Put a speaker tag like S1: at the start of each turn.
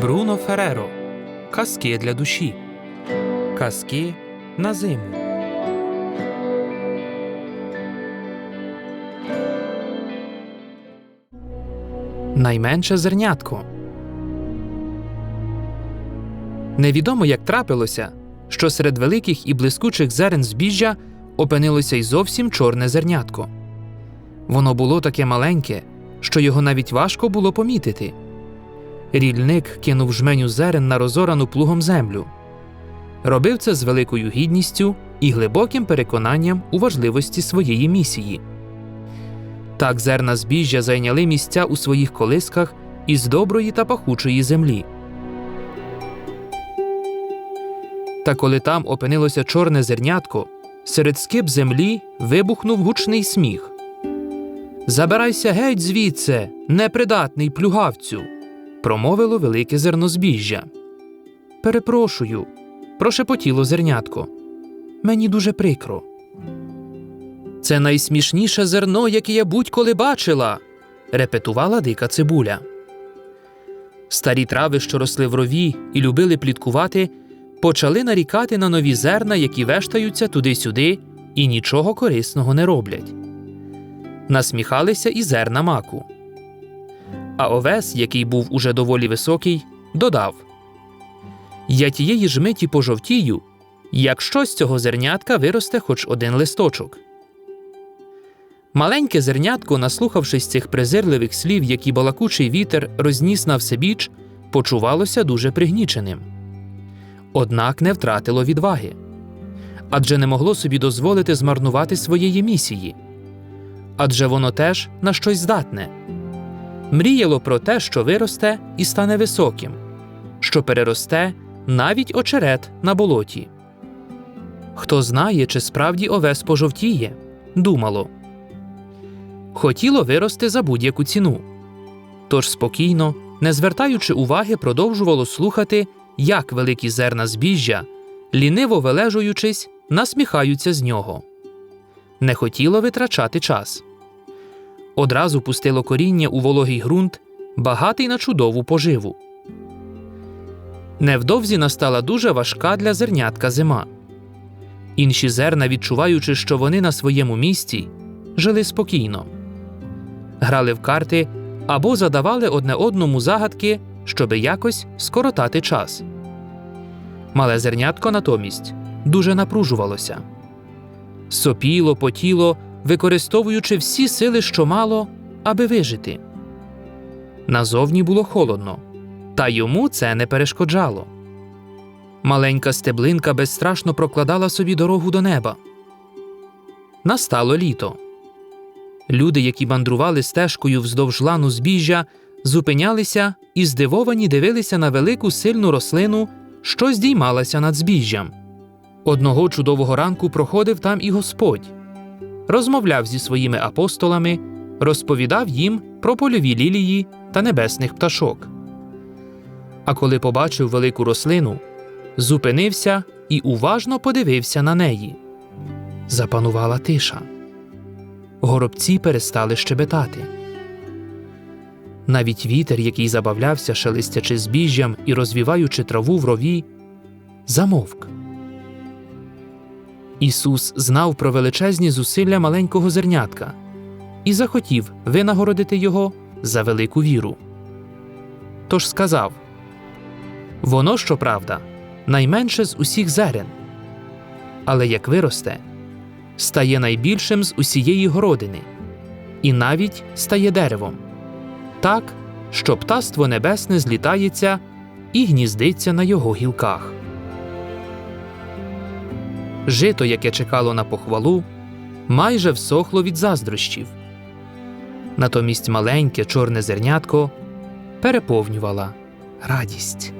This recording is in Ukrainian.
S1: Бруно Фереро. Казки для душі. Казки на зиму. Найменше зернятко. Невідомо, як трапилося, що серед великих і блискучих зерен збіжжя опинилося й зовсім чорне зернятко. Воно було таке маленьке, що його навіть важко було помітити. Рільник кинув жменю зерен на розорану плугом землю. Робив це з великою гідністю і глибоким переконанням у важливості своєї місії. Так зерна збіжжя зайняли місця у своїх колисках із доброї та пахучої землі. Та коли там опинилося чорне зернятко, серед скип землі вибухнув гучний сміх. Забирайся геть звідси, непридатний плюгавцю, промовило велике зернозбіжжя. Перепрошую, прошепотіло зернятко. Мені дуже прикро. Це найсмішніше зерно, яке я будь-коли бачила, репетувала дика цибуля. Старі трави, що росли в рові і любили пліткувати, почали нарікати на нові зерна, які вештаються туди-сюди і нічого корисного не роблять. Насміхалися і зерна маку. А овес, який був уже доволі високий, додав Я тієї ж миті пожовтію, якщо з цього зернятка виросте хоч один листочок. Маленьке зернятко, наслухавшись цих презирливих слів, які балакучий вітер розніс на всебіч, почувалося дуже пригніченим. Однак не втратило відваги адже не могло собі дозволити змарнувати своєї місії. Адже воно теж на щось здатне. Мріяло про те, що виросте і стане високим, що переросте навіть очерет на болоті. Хто знає, чи справді овес пожовтіє, думало. Хотіло вирости за будь-яку ціну. Тож спокійно, не звертаючи уваги, продовжувало слухати, як великі зерна збіжжя, ліниво вележуючись, насміхаються з нього. Не хотіло витрачати час. Одразу пустило коріння у вологий ґрунт, багатий на чудову поживу. Невдовзі настала дуже важка для зернятка зима. Інші зерна, відчуваючи, що вони на своєму місці, жили спокійно, грали в карти або задавали одне одному загадки, щоби якось скоротати час. Мале зернятко натомість дуже напружувалося. Сопіло, потіло, використовуючи всі сили, що мало, аби вижити. Назовні було холодно, та йому це не перешкоджало. Маленька стеблинка безстрашно прокладала собі дорогу до неба. Настало літо. Люди, які мандрували стежкою вздовж лану збіжжя, зупинялися і здивовані дивилися на велику сильну рослину, що здіймалася над збіжжям. Одного чудового ранку проходив там і Господь, розмовляв зі своїми апостолами, розповідав їм про польові лілії та небесних пташок. А коли побачив велику рослину, зупинився і уважно подивився на неї. Запанувала тиша. Горобці перестали щебетати. Навіть вітер, який забавлявся, шелестячи збіжжям і розвіваючи траву в рові, замовк. Ісус знав про величезні зусилля маленького зернятка і захотів винагородити його за велику віру. Тож сказав Воно, щоправда, найменше з усіх зерен, але як виросте, стає найбільшим з усієї городини, і навіть стає деревом, так, що птаство небесне злітається і гніздиться на його гілках. Жито, яке чекало на похвалу, майже всохло від заздрощів. Натомість маленьке чорне зернятко переповнювала радість.